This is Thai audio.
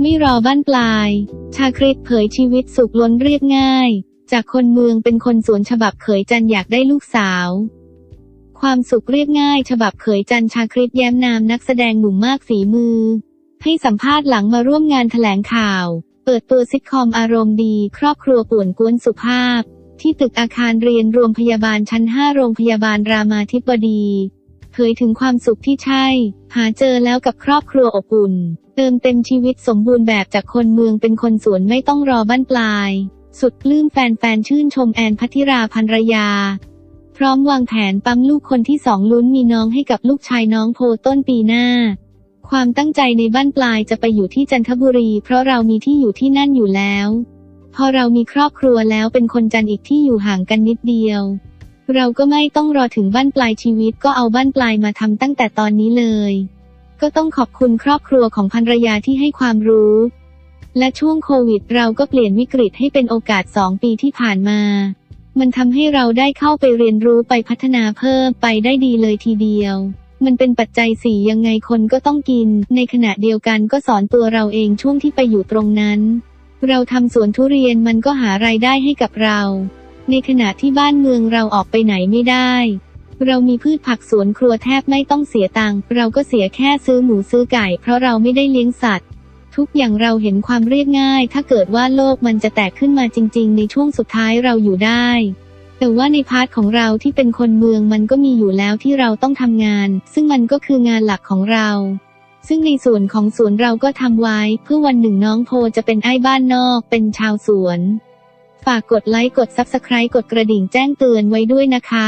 ไม่รอบ้านปลาย ชาคริตเผยชีวิตสุขล้นเรียบง่าย จากคนเมืองเป็นคนสวนฉบับเขยจันอยากได้ลูกสาว ความสุขเรียบง่าย ฉบับเขยจันชาคริตแย้มนามนักแสดงหนุ่มมากฝีมือ ให้สัมภาษณ์หลังมาร่วมงานแถลงข่าว เปิดตัวซิทคอมอารมณ์ดี ครอบครัวป่วนกวนสุภาพ ที่ตึกอาคารเรียนรวมพยาบาลชั้น 5 โรงพยาบาลรามาธิบดี ผยถึงความสุขที่ใช่ หาเจอแล้วกับครอบครัวอบอุ่น เติมเต็มชีวิตสมบูรณ์แบบจากคนเมืองเป็นคนสวนไม่ต้องรอบ้านปลาย สุดปลื้มแฟนๆชื่นชมแอนพัทิราภรรยา พร้อมวางแผนปั๊มลูกคนที่สองลุ้นมีน้องให้กับลูกชายน้องโพต้นปีหน้า ความตั้งใจในบ้านปลายจะไปอยู่ที่จันทบุรี เพราะเรามีที่อยู่ที่นั่นอยู่แล้ว พอเรามีครอบครัวแล้วเป็นคนจันอีกที่อยู่ห่างกันนิดเดียว เราก็ไม่ต้องรอถึงบ้านปลายชีวิตก็เอาบ้านปลายมาทำตั้งแต่ตอนนี้เลย ก็ต้องขอบคุณครอบครัวของภรรยาที่ให้ความรู้ และช่วงโควิด เราก็เปลี่ยนวิกฤตให้เป็นโอกาสสองปีที่ผ่านมา มันทำให้เราได้เข้าไปเรียนรู้ไปพัฒนาเพิ่มไปได้ดีเลยทีเดียว มันเป็นปัจจัยสี่ยังไงคนก็ต้องกิน ในขณะเดียวกันก็สอนตัวเราเองช่วงที่ไปอยู่ตรงนั้น เราทำสวนทุเรียนมันก็หารายได้ให้กับเรา ในขณะที่บ้านเมืองเราออกไปไหนไม่ได้ เรามีพืชผักสวนครัวแทบไม่ต้องเสียตังค์เราก็เสียแค่ซื้อหมูซื้อไก่ เพราะเราไม่ได้เลี้ยงสัตว์ ทุกอย่างเราเห็นความเรียบง่าย ถ้าเกิดว่าโลกมันจะแตกขึ้นมาจริง ๆ ในช่วงสุดท้ายเราอยู่ได้ แต่ว่าในพาร์ทของเราที่เป็นคนเมืองมันก็มีอยู่แล้วที่เราต้องทำงาน ซึ่งมันก็คืองานหลักของเราซึ่งในส่วนของสวนเราก็ทำไว้ เพื่อวันหนึ่งน้องโพจะเป็นไอ้บ้านนอก เป็นชาวสวน ฝากกดไลค์กด Subscribe กดกระดิ่งแจ้งเตือนไว้ด้วยนะคะ